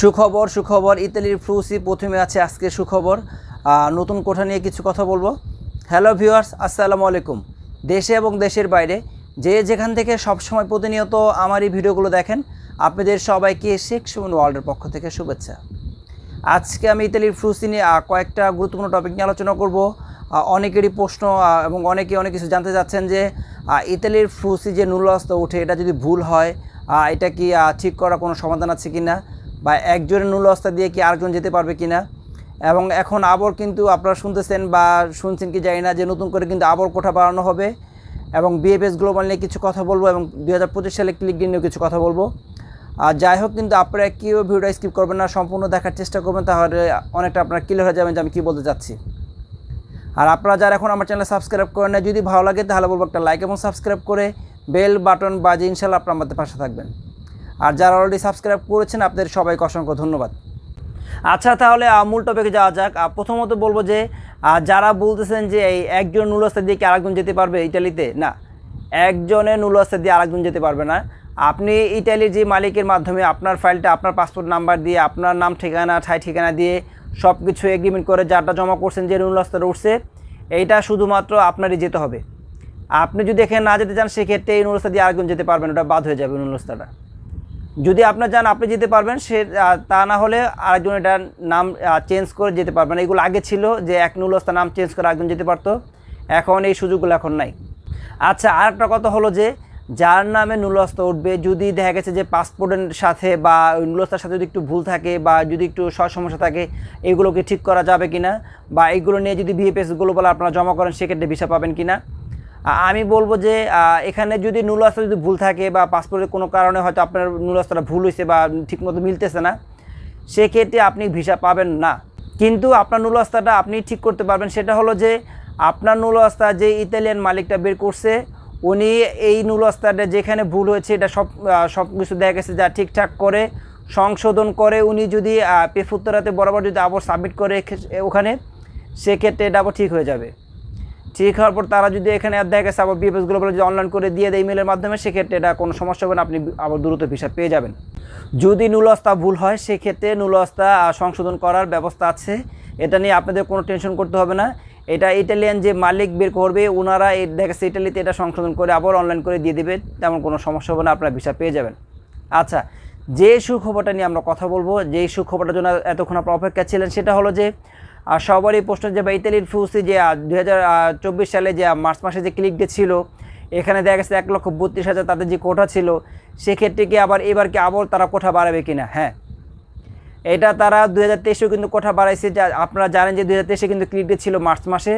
সুখবর সুখবর, ইতালির ফ্রুসি প্রথমে আছে আজকে সুখবর। নতুন কোঠা নিয়ে কিছু কথা বলব। হ্যালো ভিউয়ার্স আসসালামু আলাইকুম। দেশে এবং দেশের বাইরে যে যেখান থেকে সবসময় প্রতিনিয়ত আমার এই ভিডিওগুলো দেখেন, আপনাদের সবাইকে শেখ সুমন ওয়ার্ল্ডের পক্ষ থেকে শুভেচ্ছা। আজকে আমি ইতালির ফ্রুসি নিয়ে কয়েকটা গুরুত্বপূর্ণ টপিক নিয়ে আলোচনা করব। অনেকেরই প্রশ্ন এবং অনেকে অনেক কিছু জানতে চাচ্ছেন যে ইতালির ফ্রুসি যে নুলস্ত ওঠে, এটা যদি ভুল হয় এটা কি ঠিক করার কোনো সমাধান আছে কি না বা একজনের নুলস্তা দিয়ে কি আরেকজন যেতে পারবে কি না এবং এখন আবর কিন্তু আপনারা শুনতেছেন বা শুনছেন কি জানি না যে নতুন করে কিন্তু আবর কোঠা বাড়ানো হবে এবং বিএফএস গ্লোবাল নিয়ে কিছু কথা বলব এবং দু হাজার পঁচিশ সালে ক্লিক নিয়েও কিছু কথা বলব। আর যাই হোক কিন্তু আপনারা কেউ ভিডিওটা স্কিপ করবেন না, সম্পূর্ণ দেখার চেষ্টা করবেন তাহলে অনেকটা আপনারা ক্লিয়ার হয়ে যাবেন যে আমি কী বলতে চাচ্ছি। আর আপনারা যারা এখন আমার চ্যানেল সাবস্ক্রাইব করেন না যদি ভালো লাগে তাহলে বলব একটা লাইক এবং সাবস্ক্রাইব করে বেল বাটন বাজে ইনশাল্লাহ আপনার আমাদের পাশে থাকবেন। আর যারা অলরেডি সাবস্ক্রাইব করেছেন, আপনাদের সবাইকে অসংখ্য ধন্যবাদ। আচ্ছা তাহলে মূল টপিকে যাওয়া যাক। প্রথমত বলব যে যারা বলতেছেন যে এই একজন নুলস্তা দিয়ে কি আরেকজন যেতে পারবে ইটালিতে না, একজনের নুলস্তা দিয়ে আরেকজন যেতে পারবে না। আপনি ইটালির যে মালিকের মাধ্যমে আপনার ফাইলটা আপনার পাসপোর্ট নাম্বার দিয়ে, আপনার নাম, ঠিকানা, ঠাই, ঠিকানা দিয়ে সব কিছু এগ্রিমেন্ট করে যারটা জমা করছেন যে নুলস্তাটা উঠছে, এইটা শুধুমাত্র আপনারই যেতে হবে। আপনি যদি এখানে না যেতে চান, সেক্ষেত্রে এই নুলস্তা দিয়ে আরেকজন যেতে পারবেন, ওটা বাদ হয়ে যাবে নুলস্তাটা যদি আপনার যান, আপনি যেতে পারবেন, সে তা না হলে আরেকজন এটার নাম চেঞ্জ করে যেতে পারবেন। এগুলো আগে ছিল যে এক নুলস্তা নাম চেঞ্জ করে আরেকজন যেতে পারতো। এখন এই সুযোগগুলো এখন নাই। আচ্ছা আর একটা কথা হলো যে, যার নামে নুলস্তা উঠবে, যদি দেখা গেছে যে পাসপোর্টের সাথে বা ওই নুলস্তার সাথে যদি একটু ভুল থাকে বা যদি একটু সমস্যা থাকে, এগুলোকে ঠিক করা যাবে কিনা? বা এইগুলো নিয়ে যদি বিএফএসগুলো বলে আপনারা জমা করেন, সেক্ষেত্রে ভিসা পাবেন কিনা? আ- আমি বলব যে এখানে যদি নুলস্তা যদি ভুল থাকে বা পাসপোর্টের কোনো কারণে হয়তো আপনার নুলস্তাটা ভুল হয়েছে বা ঠিকমতো মিলতেছে না, সেক্ষেত্রে আপনি ভিসা পাবেন না। কিন্তু আপনার নুলস্তাটা আপনি ঠিক করতে পারবেন, সেটা হলো যে, আপনার নুলস্তা যে ইতালিয়ান মালিকটা বের করছে, উনি এই নুলস্তাটা যেখানে ভুল হয়েছে, এটা সব সব কিছু দেখা গেছে, যা ঠিকঠাক করে সংশোধন করে উনি যদি পেফুত্তরাতে বরাবর যদি আবার সাবমিট করে ওখানে, সেক্ষেত্রে এটা আবার ঠিক হয়ে যাবে। ঠিক হওয়ার পর তারা যদি এখানে দেখা গেছে আবার বিএফএস গ্লোবাল যদি অনলাইন করে দিয়ে দেয় ইমেলের মাধ্যমে, সেক্ষেত্রে এটা কোনো সমস্যা হবে না, আপনি আবার দ্রুত ভিসা পেয়ে যাবেন। যদি নুলস্তা ভুল হয়, সেক্ষেত্রে নুলস্তা সংশোধন করার ব্যবস্থা আছে। এটা নিয়ে আপনাদের কোনো টেনশন করতে হবে না। এটা ইটালিয়ান যে মালিক বের করবে ওনারা এই দেখা গেছে ইটালিতে এটা সংশোধন করে আবার অনলাইন করে দিয়ে দেবে, তেমন কোনো সমস্যা হবে না, আপনারা ভিসা পেয়ে যাবেন। আচ্ছা যে সুখবরটা নিয়ে আমরা কথা বলব, যেই সুখবরটার জন্য এতক্ষণ আপনার অপেক্ষা ছিলেন, সেটা হলো যে আর সবারই প্রশ্ন যে বা ইতালির ফ্রুসি যে দু হাজার চব্বিশ সালে যে মার্চ মাসে যে ক্লিক ছিল, এখানে দেখা গেছে এক লক্ষ বত্রিশ হাজার তাদের যে কোঠা ছিল, সেক্ষেত্রে কি আবার এবার কি আবার তারা কোঠা বাড়াবে কিনা? হ্যাঁ। এটা তারা দু হাজার কিন্তু কোঠা বাড়াইছে, যা আপনারা জানেন যে দু হাজার কিন্তু ক্লিক ছিল মার্চ মাসে।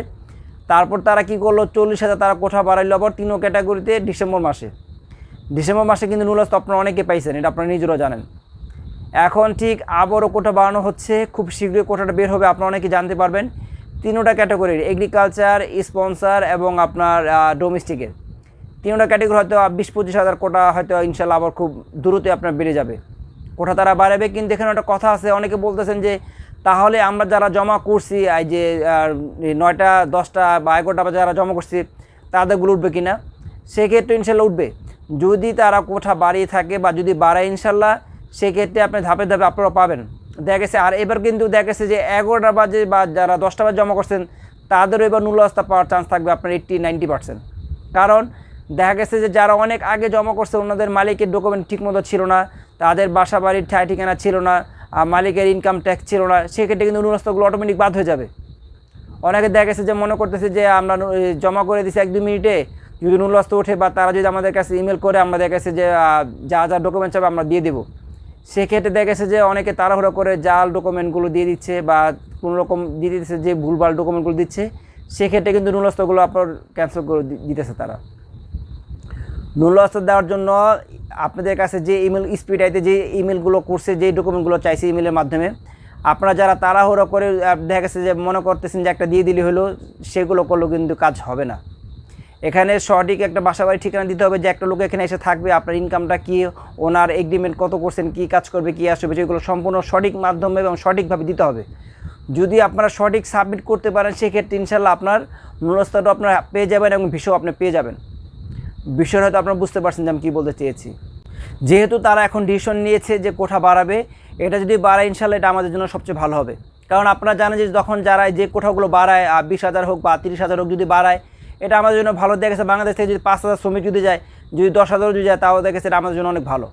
তারপর তারা কি করল? চল্লিশ হাজার তারা কোঠা বাড়াইলো আবার তিনও ক্যাটাগরিতে ডিসেম্বর মাসে। ডিসেম্বর মাসে কিন্তু নুলাস তো আপনারা অনেকে পাইছেন, এটা আপনারা নিজেরাও জানেন। এখন ঠিক আবারও কোটা বাড়ানো হচ্ছে। খুব শীঘ্রই কোটাটা বের হবে, আপনারা অনেকে জানতে পারবেন। তিনোটা ক্যাটাগরির এগ্রিকালচার স্পন্সার এবং আপনার ডোমেস্টিকের তিনোটা ক্যাটাগরি হয়তো বিশ পঁচিশ হাজার কোটা হয়তো ইনশাল্লাহ আবার খুব দ্রুতই আপনার বেড়ে যাবে। কোটা তারা বাড়াবে, কিন্তু এখানে একটা কথা আছে, অনেকে বলতেছেন যে তাহলে আমরা যারা জমা করছি এই যে নয়টা, দশটা বা এগারোটা যারা জমা করছি, তাদেরগুলো উঠবে কি না সেক্ষেত্রে ইনশাল্লাহ উঠবে। যদি তারা কোঠা বাড়িয়ে থাকে বা যদি বাড়ায়, ইনশাল্লাহ সেক্ষেত্রে আপনি ধাপে ধাপে আপনারা পাবেন। দেখা গেছে, আর এবার কিন্তু দেখা গেছে যে এগারোটা বাজে বা যারা দশটা বাজে জমা করছেন তাদেরও এবার নুলস্তা পাওয়ার চান্স থাকবে আপনার এইট্টি নাইনটি পার্সেন্ট কারণ দেখা গেছে যে যারা অনেক আগে জমা করছে, ওনাদের মালিকের ডকুমেন্ট ঠিকমতো ছিল না, তাদের বাসা বাড়ির ঠাই ঠিকানা ছিল না, আর মালিকের ইনকাম ট্যাক্স ছিল না, সেক্ষেত্রে কিন্তু নুলস্তাগুলো অটোমেটিক বাদ হয়ে যাবে। অনেকে দেখা গেছে যে মনে করতেছে যে আমরা জমা করে দিছি এক দু মিনিটে, যদি নুলস্ত ওঠে বা তারা যদি আমাদের কাছে ইমেল করে আমাদের কাছে যে যা যা ডকুমেন্ট চাবে আমরা দিয়ে দেবো। সেক্ষেত্রে দেখা গেছে যে অনেকে তাড়াহুড়ো করে জাল ডকুমেন্টগুলো দিয়ে দিচ্ছে বা কোনো রকম দিয়ে দিচ্ছে যে ভুলভাল ডকুমেন্টগুলো দিচ্ছে, সেক্ষেত্রে কিন্তু নুলস্তগুলো আপনার ক্যান্সেল করে দিতেছে তারা। নুলস্ত দেওয়ার জন্য আপনাদের কাছে যে ইমেল স্পিড আইতে যে ইমেলগুলো করছে, যে ডকুমেন্টগুলো চাইছে ইমেলের মাধ্যমে, আপনারা যারা তাড়াহুড়ো করে দেখা গেছে যে মনে করতেছেন যে একটা দিয়ে দিলে হলো, সেগুলো করলেও কিন্তু কাজ হবে না। এখানে সঠিক একটা বাসা বাড়ি ঠিকানা দিতে হবে যে একটা লোক এখানে এসে থাকবে, আপনার ইনকামটা কী, ওনার এগ্রিমেন্ট কত করছেন, কী কাজ করবে, কী আসবে, যেগুলো সম্পূর্ণ সঠিক মাধ্যমে এবং সঠিকভাবে দিতে হবে। যদি আপনারা সঠিক সাবমিট করতে পারেন, সেক্ষেত্রে ইনশাল্লাহ আপনার নুরস্তাটা আপনারা পেয়ে যাবেন এবং ভিসাও আপনি পেয়ে যাবেন। বিষয়টা হয়তো আপনারা বুঝতে পারছেন যে আমি কী বলতে চেয়েছি। যেহেতু তারা এখন ডিসিশন নিয়েছে যে কোঠা বাড়াবে, এটা যদি বাড়ায় ইনশাল্লাহ এটা আমাদের জন্য সবচেয়ে ভালো হবে। কারণ আপনারা জানেন যে যখন যারা যে কোঠাগুলো বাড়ায় বিশ হাজার হোক বা তিরিশ হাজার হোক যদি বাড়ায় এটা আমাদের জন্য ভালো। দেখা গেছে বাংলাদেশ থেকে যদি পাঁচ হাজার শ্রমিক যদি যায়, যদি দশ হাজারও যদি যায়, তাও দেখা গেছে এটা আমাদের জন্য অনেক ভালো।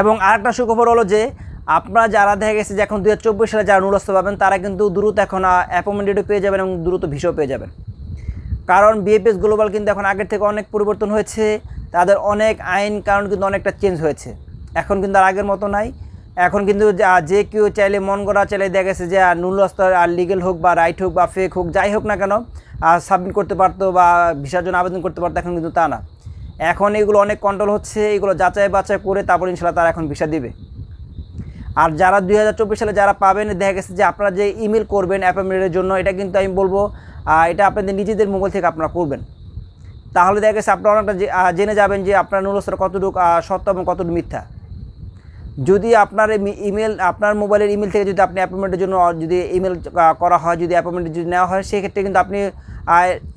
এবং আরেকটা সুখবর হলো যে, আপনারা যারা দেখা গেছে যে এখন দু হাজার চব্বিশ সালে যারা নুরস্ত পাবেন, তারা কিন্তু দ্রুত এখন অ্যাপয়েন্টমেন্ট পেয়ে যাবেন এবং দ্রুত ভিসাও পেয়ে যাবেন। কারণ বিএপিএস গ্লোবাল কিন্তু এখন আগের থেকে অনেক পরিবর্তন হয়েছে, তাদের অনেক আইন কারণ কিন্তু অনেকটা চেঞ্জ হয়েছে। এখন কিন্তু আর আগের মতো নাই। এখন কিন্তু যা- কেউ চাইলে মন করা চাইলে দেখা গেছে যে নুল নুলস্তর আর লিগেল হোক বা রাইট হোক বা ফেক হোক, যাই হোক না কেন সাবমিট করতে পারতো বা ভিসার জন্য আবেদন করতে পারতো, এখন কিন্তু তা না। এখন এগুলো অনেক কন্ট্রোল হচ্ছে, এগুলো যাচাই বাছাই করে তারপর ইনশাল্লাহ তারা এখন ভিসা দিবে। আর যারা দুই হাজার চব্বিশ সালে যারা পাবেন, দেখা গেছে যে আপনারা যে ইমেল করবেন অ্যাপয়েন্টমেন্টের জন্য, এটা কিন্তু আমি বলব এটা আপনাদের নিজেদের মোবাইল থেকে আপনারা করবেন। তাহলে দেখা গেছে আপনারা অনেকটা জেনে যাবেন যে আপনার নুলস্তর কতটুকু সত্য এবং কতটুকু মিথ্যা। যদি আপনার ইমেল, আপনার মোবাইলের ইমেল থেকে যদি আপনি অ্যাপয়েন্টমেন্টের জন্য, যদি ইমেল করা হয়, যদি অ্যাপয়েন্টমেন্ট যদি নেওয়া হয়, সেক্ষেত্রে কিন্তু আপনি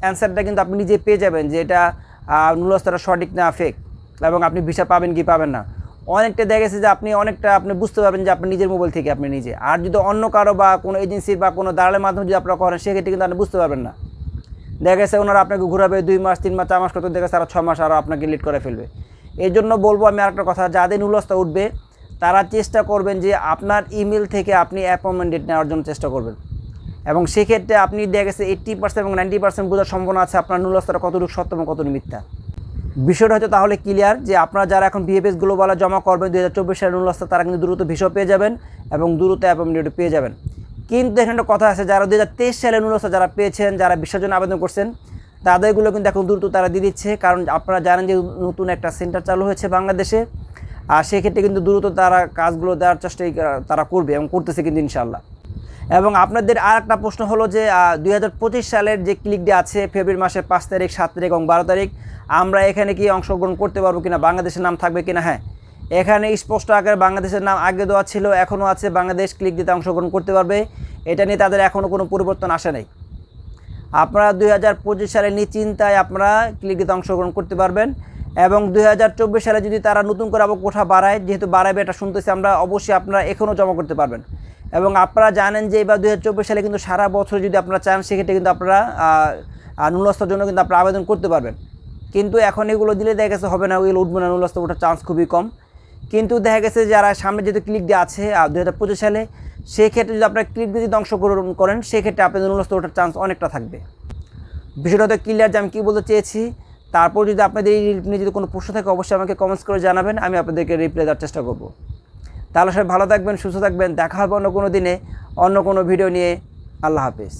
অ্যান্সারটা কিন্তু আপনি নিজে পেয়ে যাবেন যে এটা নুলস্তরটা সঠিক না ফেক এবং আপনি ভিসা পাবেন কি পাবেন না। অনেকটা দেখা গেছে যে আপনি অনেকটা, আপনি বুঝতে পারবেন যে আপনি নিজের মোবাইল থেকে আপনি নিজে। আর যদি অন্য কারও বা কোনো এজেন্সির বা কোনো দালালের মাধ্যমে যদি আপনারা করেন, সেক্ষেত্রে কিন্তু আপনি বুঝতে পারবেন না। দেখা গেছে ওনারা আপনাকে ঘুরাবে দুই মাস, তিন মাস, চার মাস, কত দেখা গেছে আরও ছ মাস আরও আপনাকে লিড করে ফেলবে। এই জন্য বলব আমি আরেকটা কথা, যাদের নুলস্তা উঠবে তারা চেষ্টা করবেন যে আপনার ইমেল থেকে আপনি অ্যাপয়েন্টমেন্ট ডেট নেওয়ার জন্য চেষ্টা করবেন। এবং সেক্ষেত্রে আপনি দেখা গেছে এইট্টি পার্সেন্ট এবং নাইনটি পার্সেন্ট বোঝার সম্ভাবনা আছে আপনার নুলস্তাটা কতটুকু সত্য এবং কতটুকু মিথ্যা। বিষয়টা হয়তো তাহলে ক্লিয়ার যে আপনারা যারা এখন বিএফএস গ্লোবালে জমা করবেন দু হাজার চব্বিশ সালের নুলস্তা তারা কিন্তু দ্রুত ভিসা পেয়ে যাবেন এবং দ্রুত অ্যাপয়েন্টমেন্ট পেয়ে যাবেন। কিন্তু এখানে একটা কথা আছে, যারা দু হাজার তেইশ সালের নুলস্তা যারা পেয়েছেন, যারা ভিসার জন্য আবেদন করছেন, তাদেরগুলো কিন্তু এখন দ্রুত তারা দিয়ে দিচ্ছে। কারণ আপনারা জানেন যে নতুন একটা সেন্টার চালু হয়েছে বাংলাদেশে। আর সেক্ষেত্রে কিন্তু দ্রুত তারা কাজগুলো দেওয়ার চেষ্টাই তারা করবে এবং করতেছে কিন্তু ইনশাল্লাহ এবং আপনাদের আর একটা প্রশ্ন হলো যে দুই হাজার পঁচিশ সালের যে ক্লিক ডে আছে ফেব্রুয়ারি মাসের পাঁচ তারিখ, সাত তারিখ এবং বারো তারিখ, আমরা এখানে কি অংশগ্রহণ করতে পারব কিনা, বাংলাদেশের নাম থাকবে কিনা? হ্যাঁ। এখানে স্পষ্ট আকারে বাংলাদেশের নাম আগে দেওয়া ছিল, এখনও আছে, বাংলাদেশ ক্লিক দিতে অংশগ্রহণ করতে পারবে। এটা নিয়ে তাদের এখনও কোনো পরিবর্তন আসে নাই। আপনারা দুই হাজার পঁচিশ সালে নিশ্চিন্তায় আপনারা ক্লিকিতে অংশগ্রহণ করতে পারবেন। এবং দুই হাজার চব্বিশ সালে যদি তারা নতুন করে আবার কোঠা বাড়ায়, যেহেতু বাড়াবে এটা শুনতেছি আমরা, অবশ্যই আপনারা এখনও জমা করতে পারবেন। এবং আপনারা জানেন যে এবার দুই হাজার চব্বিশ সালে কিন্তু সারা বছর যদি আপনারা চান, সেক্ষেত্রে কিন্তু আপনারা নুলস্তার জন্য কিন্তু আপনারা আবেদন করতে পারবেন। কিন্তু এখন এগুলো দিলে দেখা গেছে হবে না ওইগুলো উঠবে না নুলস্তা ওঠার চান্স খুবই কম। কিন্তু দেখা গেছে যারা সামনে যেহেতু ক্লিক দিয়ে আছে দু হাজার পঁচিশ সালে, সেক্ষেত্রে যদি আপনারা ক্লিক দিয়ে যদি অংশগ্রহণ করেন, সেক্ষেত্রে আপনাদের নুলস্তা ওঠার চান্স অনেকটা থাকবে। বিষয়টা তো ক্লিয়ার যে আমি কী বলতে চেয়েছি তারপর যদি আপনাদের এই নিয়ে যদি কোনো প্রশ্ন থাকে, অবশ্যই আমাকে কমেন্টস করে জানাবেন, আমি আপনাদেরকে রিপ্লাই দেওয়ার চেষ্টা করব। তাহলে সবাই ভালো থাকবেন, সুস্থ থাকবেন, দেখা হবে অন্য কোনো দিনে, অন্য কোনো ভিডিও নিয়ে। আল্লাহ হাফিজ।